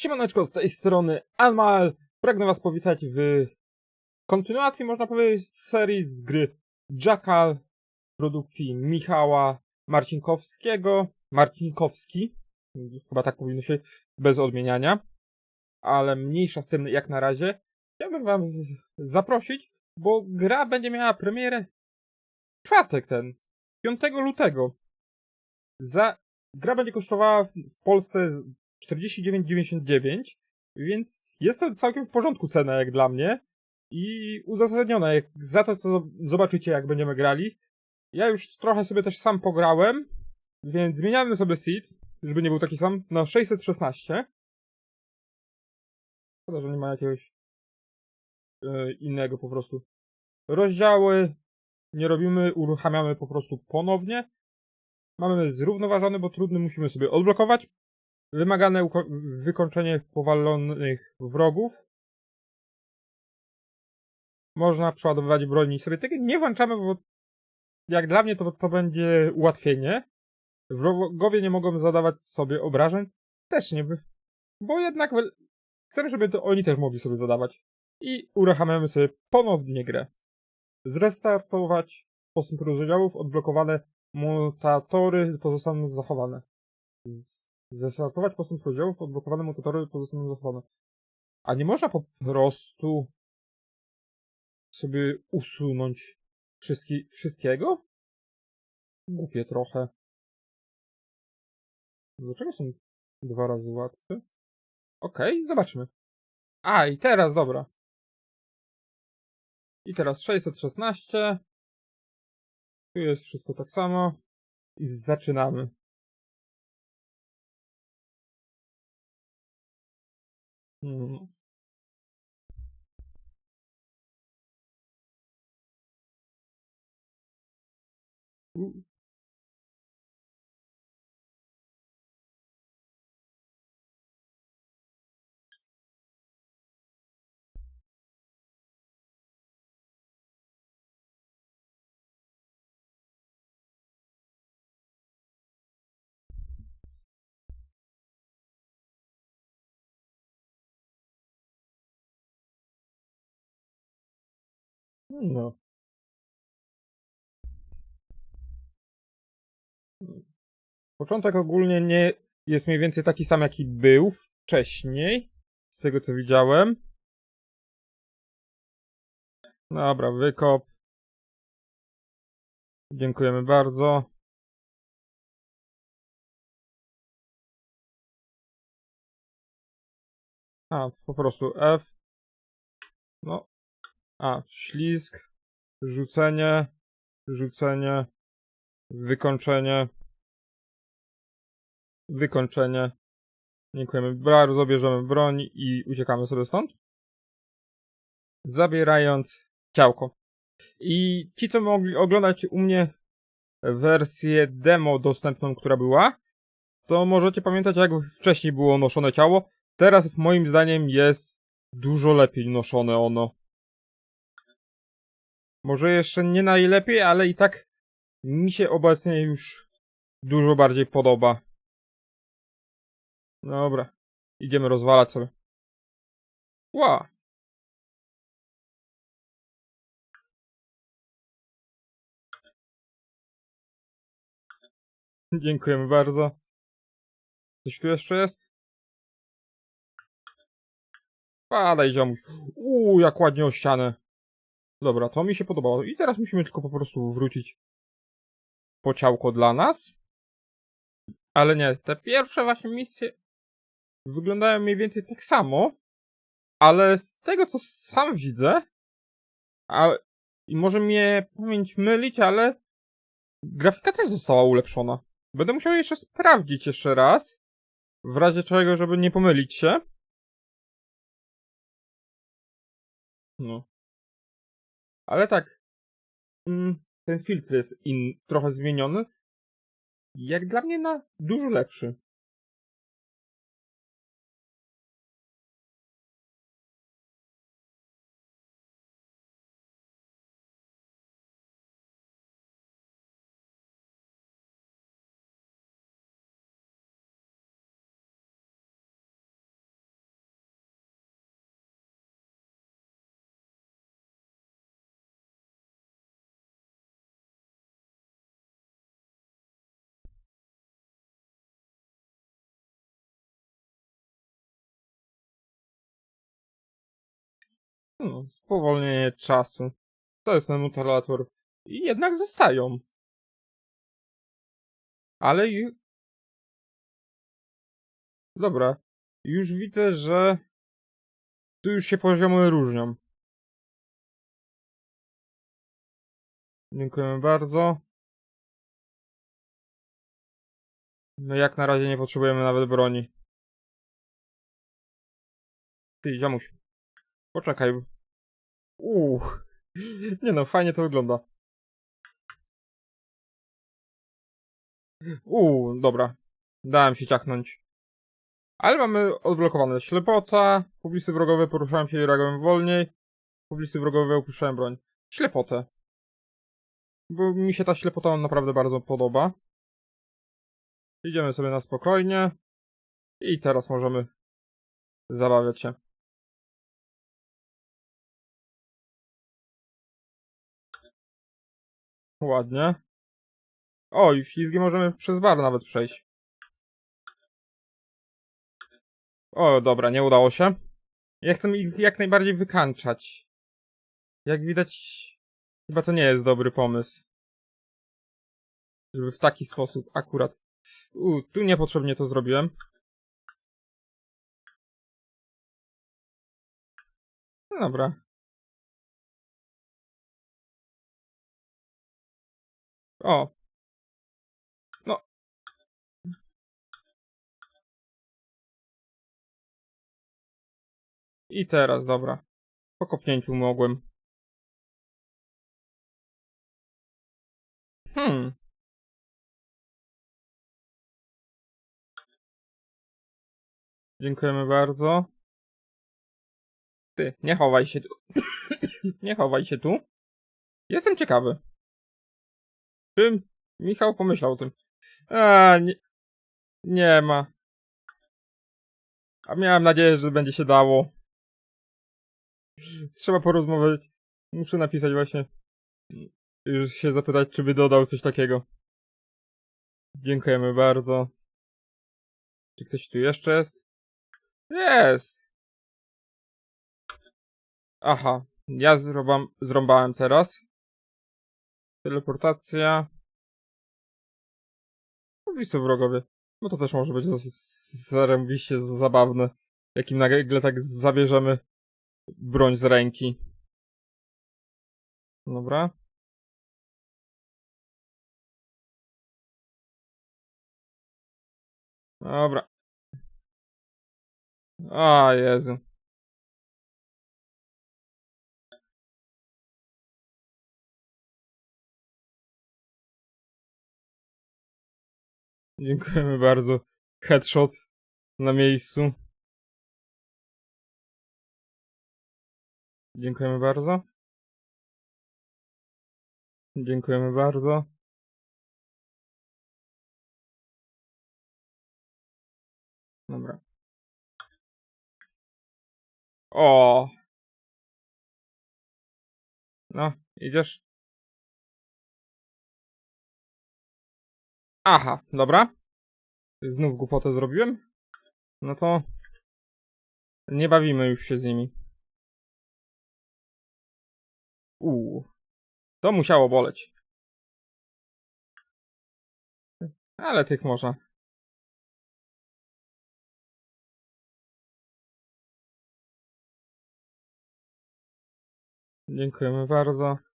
Siemaneczko, z tej strony Anmal. Pragnę was powitać w kontynuacji, można powiedzieć, serii z gry Jackal produkcji Michała Marcinkowskiego. Marcinkowski. Chyba tak powinno się, bez odmieniania. Ale mniejsza z tym jak na razie. Chciałbym wam zaprosić, bo gra będzie miała premierę w czwartek ten, 5 lutego. Za... Gra będzie kosztowała w Polsce 49,99, więc jest to całkiem w porządku cena jak dla mnie i uzasadniona jak za to, co zobaczycie jak będziemy grali. Ja już trochę sobie też sam pograłem, więc zmieniamy sobie seed, żeby nie był taki sam, na 616. Szkoda, że nie ma jakiegoś e, innego po prostu. Rozdziały nie robimy, uruchamiamy po prostu ponownie. Mamy zrównoważony, bo trudny musimy sobie odblokować. Wymagane wykończenie powalonych wrogów. Można przeładowywać broni. Sobie tego nie włączamy, bo jak dla mnie to, to będzie ułatwienie. Wrogowie nie mogą zadawać sobie obrażeń. Też nie. by- Bo jednak chcemy, żeby to oni też mogli sobie zadawać. I uruchamiamy sobie ponownie grę. Zrestartować postęp rozdziałów, odblokowane mutatory pozostaną zachowane. Z zrestartować postęp rozdziałów, odblokowane mutatory pozostaną zachowane. A nie można po prostu sobie usunąć wszystki, wszystkiego? Głupie trochę. Dlaczego są dwa razy łatwe? Okej, zobaczmy. A, i teraz, dobra. I teraz 616. Tu jest wszystko tak samo. I zaczynamy. Hmm. U- No. Początek ogólnie nie jest mniej więcej taki sam, jaki był wcześniej. Z tego co widziałem. Dobra, wykop. Dziękujemy bardzo. A, po prostu F. No. A, ślizg. Rzucenie. Rzucenie. Wykończenie. Wykończenie. Dziękujemy bardzo, bierzemy broń i uciekamy sobie stąd. Zabierając ciałko. I ci, co mogli oglądać u mnie wersję demo dostępną, która była, to możecie pamiętać, jak wcześniej było noszone ciało. Teraz moim zdaniem jest dużo lepiej noszone ono. Może jeszcze nie najlepiej, ale i tak mi się obecnie już dużo bardziej podoba. Dobra. Idziemy rozwalać sobie. Ła! Dziękujemy bardzo. Coś tu jeszcze jest? Padaj, ziomuś. Uuu, jak ładnie o ścianę. Dobra, to mi się podobało. I teraz musimy tylko po prostu wrócić po ciałko dla nas. Ale nie, te pierwsze właśnie misje wyglądają mniej więcej tak samo, ale z tego co sam widzę, a i może mnie pamięć mylić, ale grafika też została ulepszona. Będę musiał jeszcze sprawdzić jeszcze raz, w razie czego, żeby nie pomylić się. No. Ale tak, mm, ten filtr jest in, trochę zmieniony. Jak dla mnie na dużo lepszy. No, spowolnienie czasu. To jest ten mutator. I jednak zostają. Ale ju... Dobra. Już widzę, że tu już się poziomy różnią. Dziękujemy bardzo. No jak na razie nie potrzebujemy nawet broni. Ty, ziomuś. Poczekaj. Uuu. Nie no, fajnie to wygląda. Uuu, dobra. Dałem się ciachnąć. Ale mamy odblokowane ślepota, publisy wrogowe poruszają się i reagują wolniej, publisy wrogowe opuszczają broń. Ślepotę. Bo mi się ta ślepota naprawdę bardzo podoba. Idziemy sobie na spokojnie. I teraz możemy zabawiać się. Ładnie. O, i w ślizgi możemy przez bar nawet przejść. O, dobra, nie udało się. Ja chcę ich jak najbardziej wykańczać. Jak widać, chyba to nie jest dobry pomysł. Żeby w taki sposób akurat... U, tu niepotrzebnie to zrobiłem. No dobra. O. No. I teraz, dobra. Po kopnięciu mogłem. Hmm. Dziękujemy bardzo. Ty, nie chowaj się tu. nie chowaj się tu. Jestem ciekawy. Czym Michał pomyślał o tym? A, nie, nie ma. A miałem nadzieję, że będzie się dało. Trzeba porozmawiać. Muszę napisać właśnie. Już się zapytać, czy by dodał coś takiego. Dziękujemy bardzo. Czy ktoś tu jeszcze jest? Jest! Aha, ja zrobam, zrąbałem teraz. Teleportacja. Bliscy wrogowie. No to też może być zarąbiście zabawne. Jakim nagle tak zabierzemy broń z ręki. Dobra. Dobra. A Jezu. Dziękujemy bardzo. Headshot na miejscu. Dziękujemy bardzo. Dziękujemy bardzo. Dobra. O. No, idziesz? Aha, dobra. Znów głupotę zrobiłem? No to... Nie bawimy już się z nimi. Uuu. To musiało boleć. Ale tych można. Dziękujemy bardzo.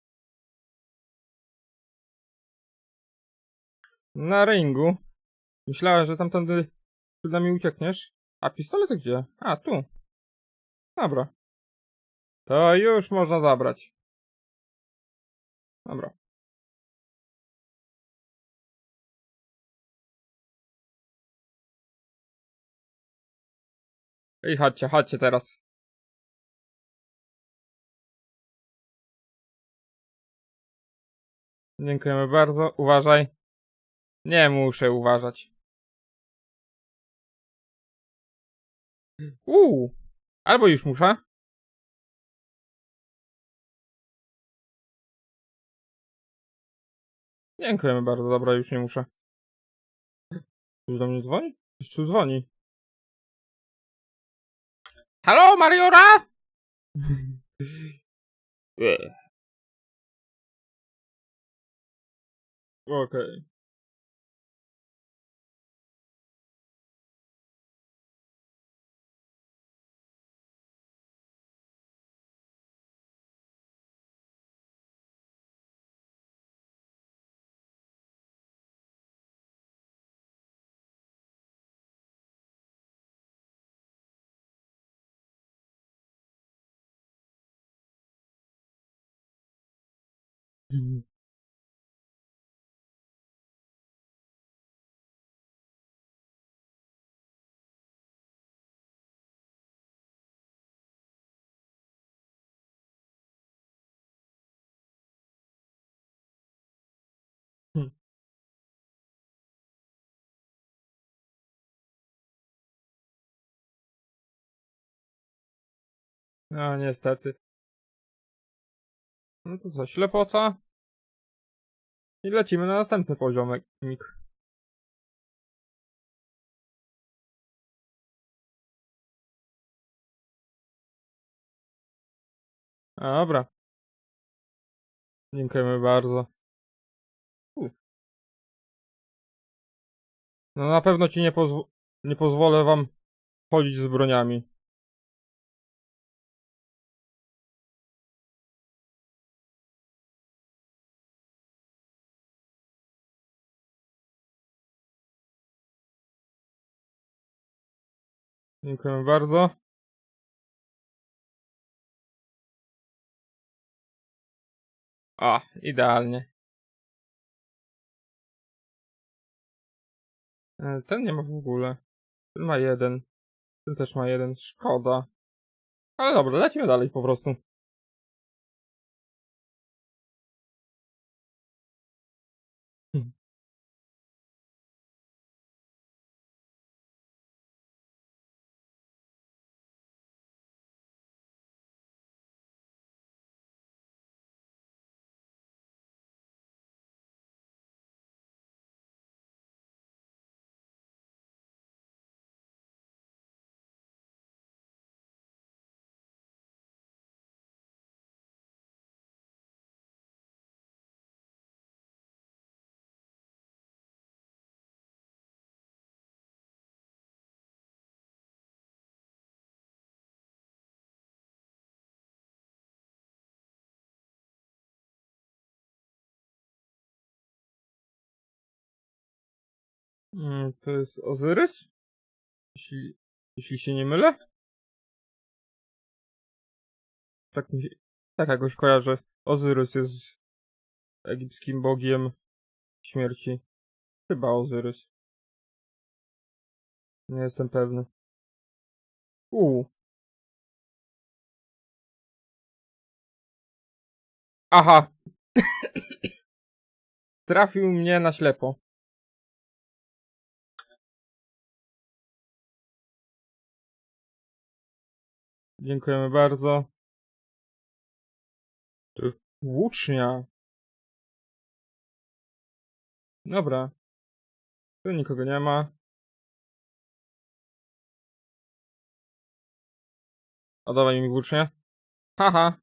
Na ringu. Myślałem, że tamtędy przed mi uciekniesz. A pistolet gdzie? A, tu. Dobra. To już można zabrać. Dobra. I chodźcie, chodźcie teraz. Dziękujemy bardzo. Uważaj. Nie muszę uważać. Uuu. Albo już muszę. Dziękujemy bardzo, dobra, już nie muszę. Ktoś do mnie dzwoni? Ktoś tu dzwoni. Halo, Mariora? Okej. Mhm. Hm. No niestety. No to co, ślepota? I lecimy na następny poziomek. Dobra. Dziękujemy bardzo. No na pewno ci nie, pozw- nie pozwolę wam chodzić z broniami. Dziękujemy bardzo. A, idealnie. E, Ten nie ma w ogóle. Ten ma jeden. Ten też ma jeden. Szkoda. Ale dobra, lecimy dalej po prostu. To jest Ozyrys? Jeśli, jeśli się nie mylę? Tak mi się, tak jakoś kojarzę. Ozyrys jest egipskim bogiem śmierci. Chyba Ozyrys. Nie jestem pewny. Uuu. Aha. Trafił mnie na ślepo. Dziękujemy bardzo. Włócznia. Dobra. Tu nikogo nie ma. Oddawaj mi włócznię. Haha.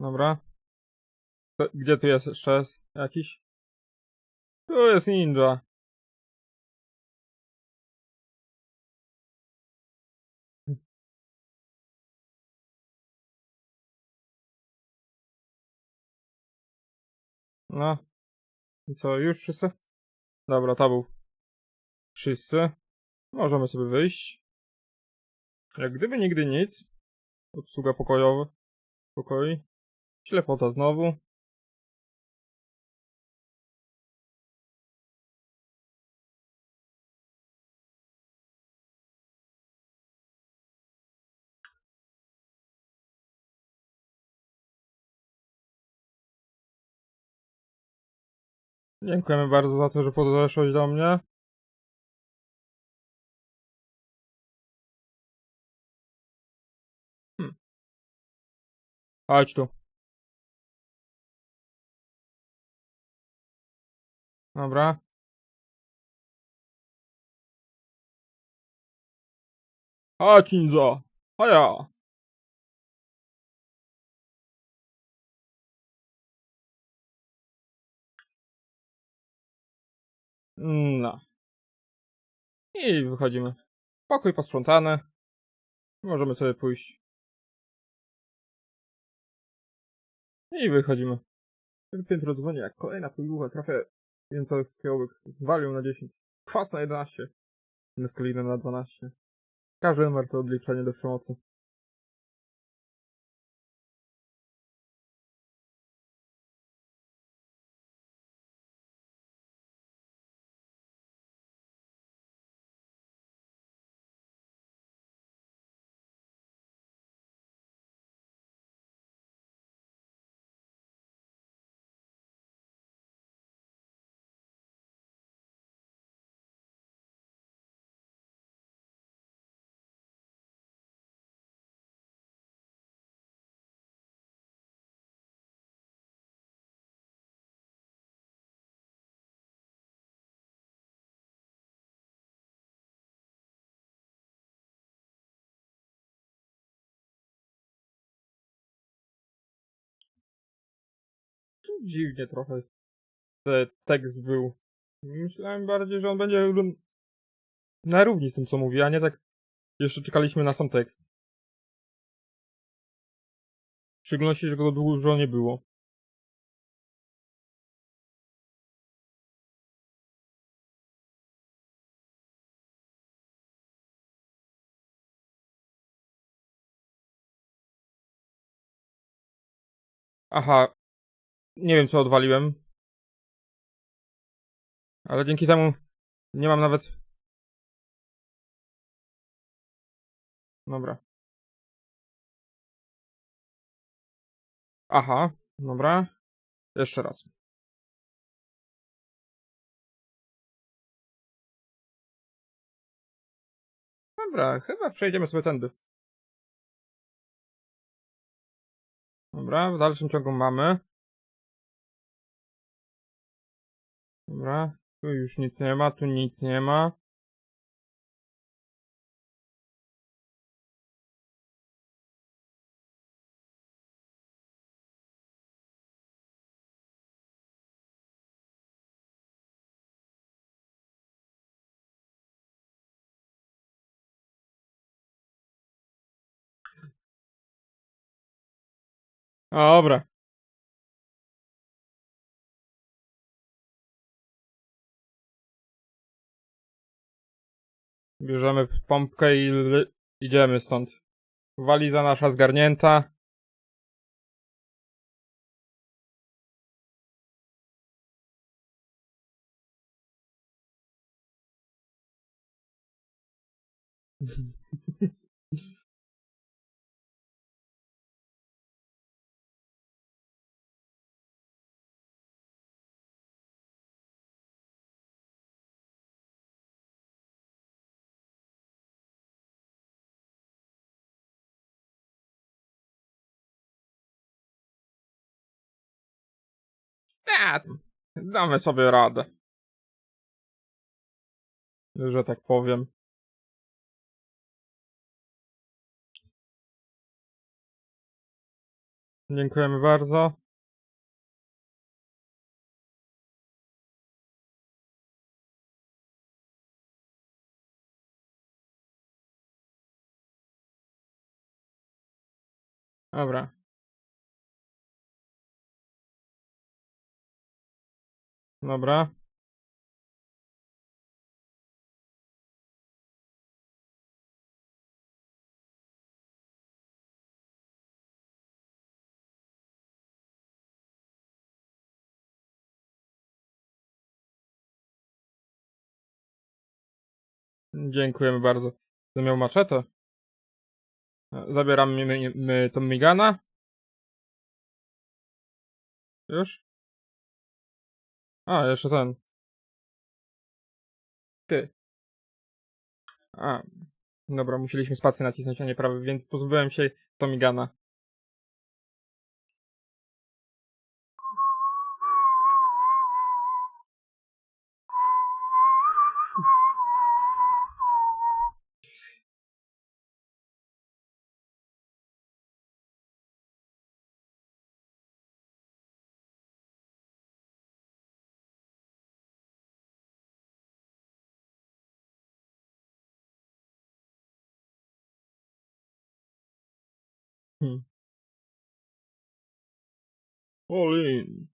Dobra. To, gdzie tu jest jeszcze jakiś? Tu jest ninja. No. I co, już wszyscy? Dobra, był. Wszyscy. Możemy sobie wyjść. Jak gdyby nigdy nic. Obsługa pokojowa. Pokoi. Ślepota znowu. Dziękujemy bardzo za to, że podeszłeś do mnie. Hmm. Chodź tu. Dobra. Chodź, ninja! Haja! No. I wychodzimy. Pokój posprzątany. Możemy sobie pójść. I wychodzimy. Piętro dzwoni jak kolejna. Trafię jeden cały fiołek. Walią na 10. Kwas na 11. Meskalina na 12. Każdy numer to odliczenie do przemocy. Dziwnie trochę ten tekst był. Myślałem bardziej, że on będzie na równi z tym, co mówi, a nie tak jeszcze czekaliśmy na sam tekst. W szczególności, że go dużo nie było. Aha. Nie wiem, co odwaliłem. Ale dzięki temu nie mam nawet... Dobra. Aha, dobra. Jeszcze raz. Dobra, chyba przejdziemy sobie tędy. Dobra, w dalszym ciągu mamy. Dobra, tu już nic nie ma, tu nic nie ma. Dobra. Bierzemy pompkę i idziemy stąd. Waliza nasza zgarnięta. Tam damy sobie radę. Że tak powiem. Dziękujemy bardzo. Dobra. Dobra. Dziękujemy bardzo. To miał maczetę. Zabieramy my, my tą migana. Już? A, jeszcze ten. Ty. A. Dobra, musieliśmy spację nacisnąć, a nie prawy, więc pozbyłem się Tomigana. All in.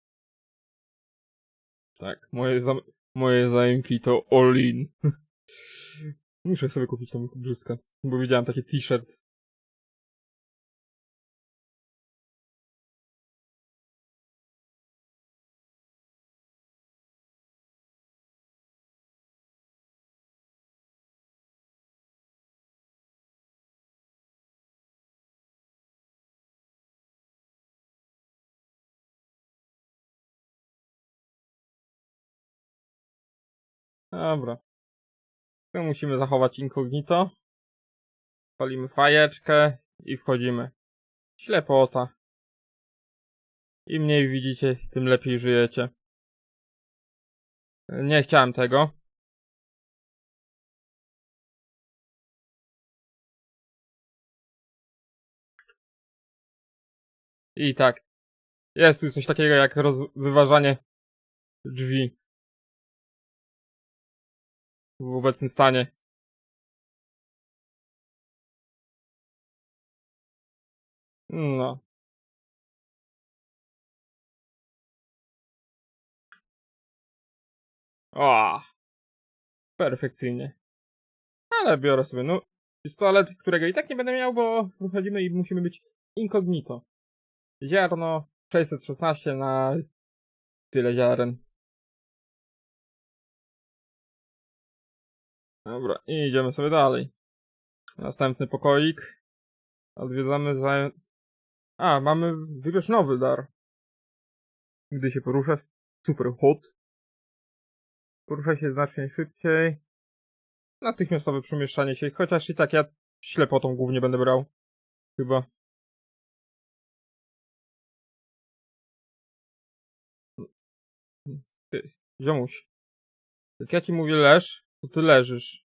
Tak, moje, za moje zaimki to all in. Muszę sobie kupić tą bluzkę, bo widziałem taki t-shirt. Dobra. Tu musimy zachować incognito. Palimy fajeczkę i wchodzimy. Ślepota. Im mniej widzicie, tym lepiej żyjecie. Nie chciałem tego. I tak. Jest tu coś takiego jak wyważanie drzwi. W obecnym stanie. No. O! Perfekcyjnie. Ale biorę sobie, no, pistolet, którego i tak nie będę miał, bo wychodzimy i musimy być incognito. Ziarno 616 na tyle ziaren. Dobra, i idziemy sobie dalej. Następny pokoik. Odwiedzamy za... A, mamy wybierz nowy dar. Gdy się poruszasz, super hot. Porusza się znacznie szybciej. Natychmiastowe przemieszczanie się, chociaż i tak ja ślepotą głównie będę brał. Chyba. Ty, ziomuś. Jak ja ci mówię leż, to ty leżysz.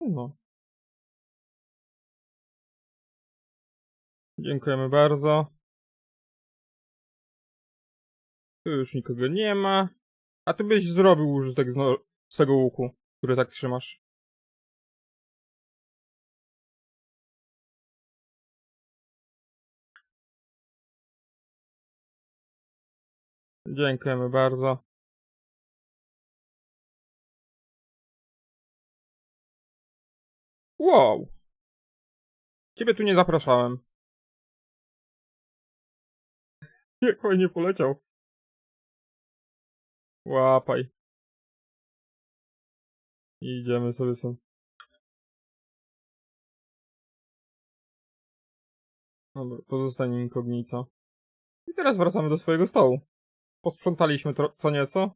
No. Dziękujemy bardzo. Tu już nikogo nie ma. A ty byś zrobił użytek z, no, z tego łuku, który tak trzymasz. Dziękujemy bardzo. Wow! Ciebie tu nie zapraszałem. Jak fajnie poleciał. Łapaj. Idziemy sobie stąd. Dobra, pozostań incognito. I teraz wracamy do swojego stołu. Posprzątaliśmy co nieco.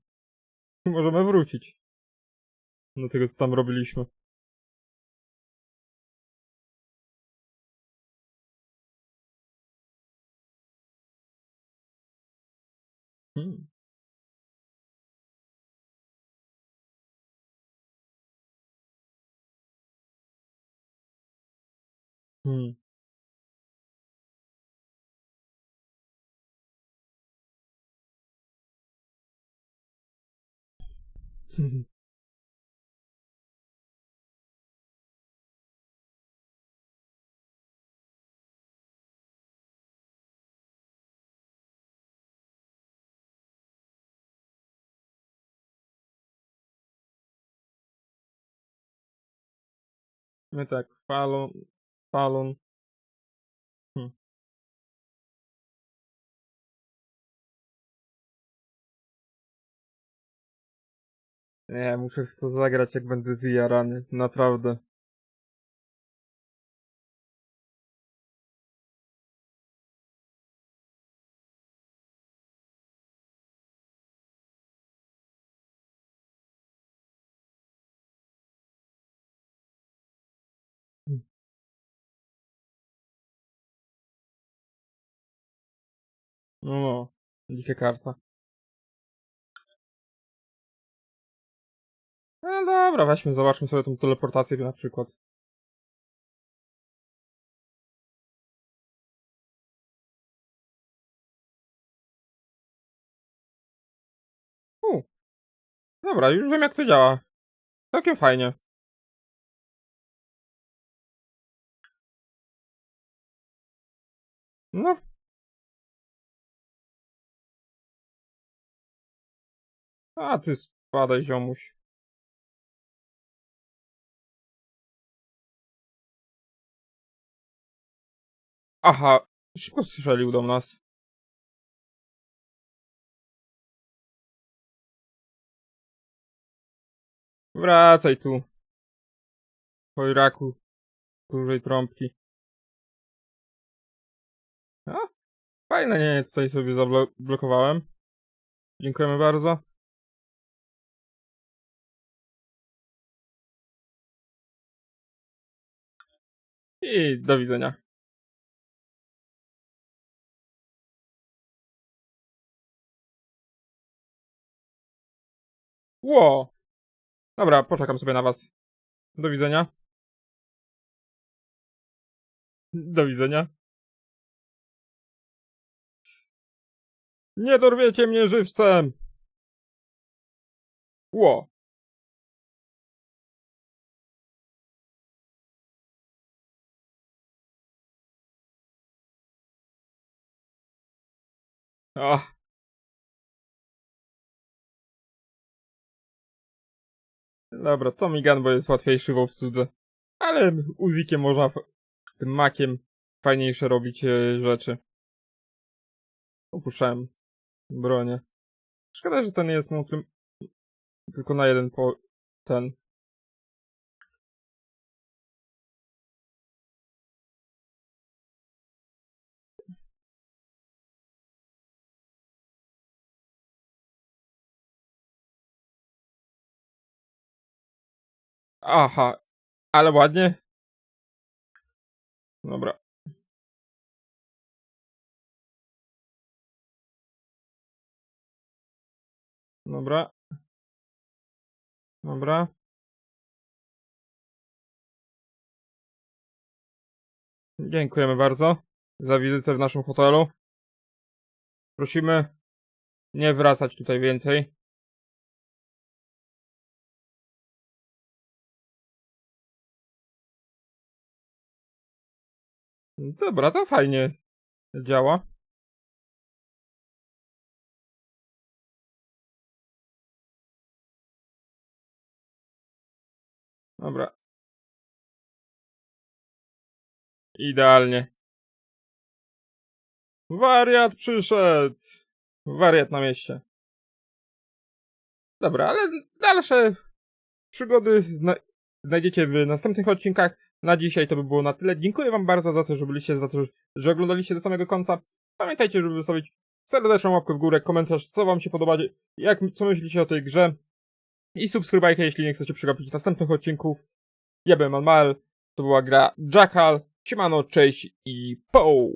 I możemy wrócić. Do tego, co tam robiliśmy. Hmm. Hmm. My tak, falon, falon. Nie, muszę w to zagrać, jak będę zjarany. Naprawdę. No, no. Karta. No dobra, weźmy, zobaczmy sobie tą teleportację na przykład. U. Dobra, już wiem jak to działa. Całkiem fajnie. No. A ty spadaj, ziomuś. Aha, szybko strzelił do nas. Wracaj tu. Chojraku. Dużej trąbki. A? Fajne, nie, tutaj sobie zablokowałem. Dziękujemy bardzo. I do widzenia. Ło! Dobra, poczekam sobie na was. Do widzenia. Do widzenia. Nie dorwiecie mnie żywcem! Ło! Ach. Dobra, to Migan, bo jest łatwiejszy w obsłudze. Ale Uzikiem można tym makiem fajniejsze robić e, rzeczy. Opuszczałem bronię. Szkoda, że ten jest mu tylko na jeden po... ten. Aha, ale ładnie. Dobra. Dobra. Dobra. Dziękujemy bardzo za wizytę w naszym hotelu. Prosimy nie wracać tutaj więcej. Dobra, to fajnie działa. Dobra. Idealnie. Wariat przyszedł. Wariat na mieście. Dobra, ale dalsze przygody zna znajdziecie w następnych odcinkach. Na dzisiaj to by było na tyle. Dziękuję wam bardzo za to, że byliście, za to, że oglądaliście do samego końca. Pamiętajcie, żeby wystawić serdeczną łapkę w górę, komentarz, co wam się podoba, jak, co myślicie o tej grze. I subskrybajkę, jeśli nie chcecie przegapić następnych odcinków. Ja byłem Almal, to była gra Jackal. Siemano, cześć i po!